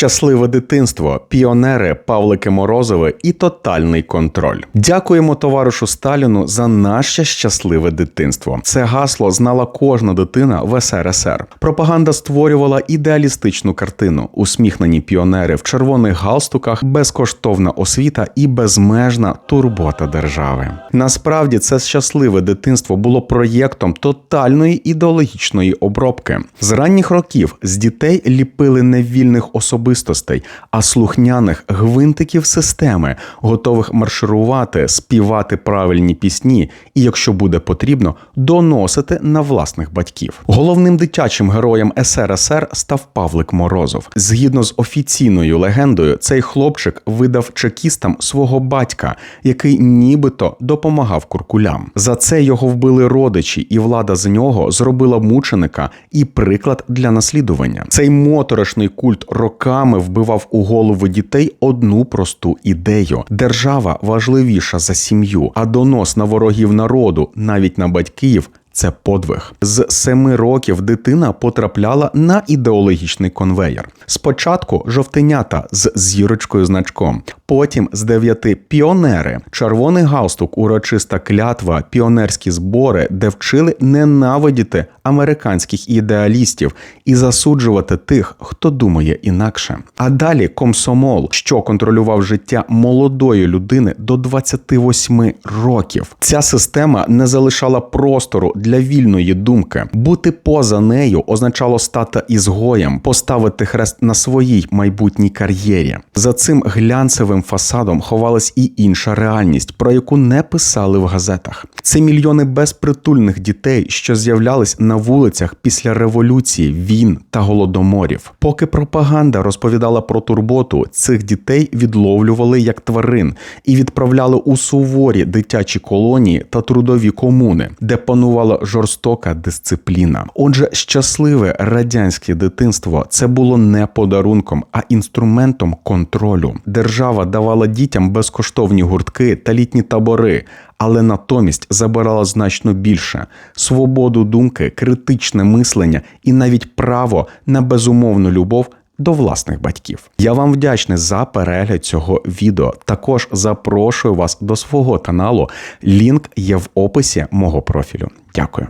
щасливе дитинство, піонери, Павлики Морозови і тотальний контроль. Дякуємо товаришу Сталіну за наше щасливе дитинство. Це гасло знала кожна дитина в СРСР. Пропаганда створювала ідеалістичну картину: усміхнені піонери в червоних галстуках, безкоштовна освіта і безмежна турбота держави. Насправді це щасливе дитинство було проєктом тотальної ідеологічної обробки. З ранніх років з дітей ліпили не вільних особистостей, а слухняних гвинтиків системи, готових марширувати, співати правильні пісні і, якщо буде потрібно, доносити на власних батьків. Головним дитячим героєм СРСР став Павлик Морозов. Згідно з офіційною легендою, цей хлопчик видав чекістам свого батька, який нібито допомагав куркулям. За це його вбили родичі, і влада з нього зробила мученика і приклад для наслідування. Цей моторошний культ роками вбивав у голову дітей одну просту ідею: держава важливіша за сім'ю, а донос на ворогів народу, навіть на батьків. Це подвиг з семи років дитина потрапляла на ідеологічний конвеєр. Спочатку жовтенята з зірочкою значком, потім з дев'яти піонери, червоний галстук, урочиста клятва, піонерські збори, де вчили ненавидіти американських ідеалістів і засуджувати тих, хто думає інакше. А далі комсомол, що контролював життя молодої людини до 28 років. Ця система не залишала простору для вільної думки. Бути поза нею означало стати ізгоєм, поставити хрест на своїй майбутній кар'єрі. За цим глянцевим фасадом ховалась і інша реальність, про яку не писали в газетах. Це мільйони безпритульних дітей, що з'являлись на вулицях після революції, війн та голодоморів. Поки пропаганда розповідала про турботу, цих дітей відловлювали як тварин і відправляли у суворі дитячі колонії та трудові комуни, де панувала жорстока дисципліна. Отже, щасливе радянське дитинство це було не подарунком, а інструментом контролю. Держава давала дітям безкоштовні гуртки та літні табори. Але натомість забирала значно більше свободу думки, критичне мислення і навіть право на безумовну любов до власних батьків. Я вам вдячний за перегляд цього відео. Також запрошую вас до свого каналу. Лінк є в описі мого профілю. Дякую.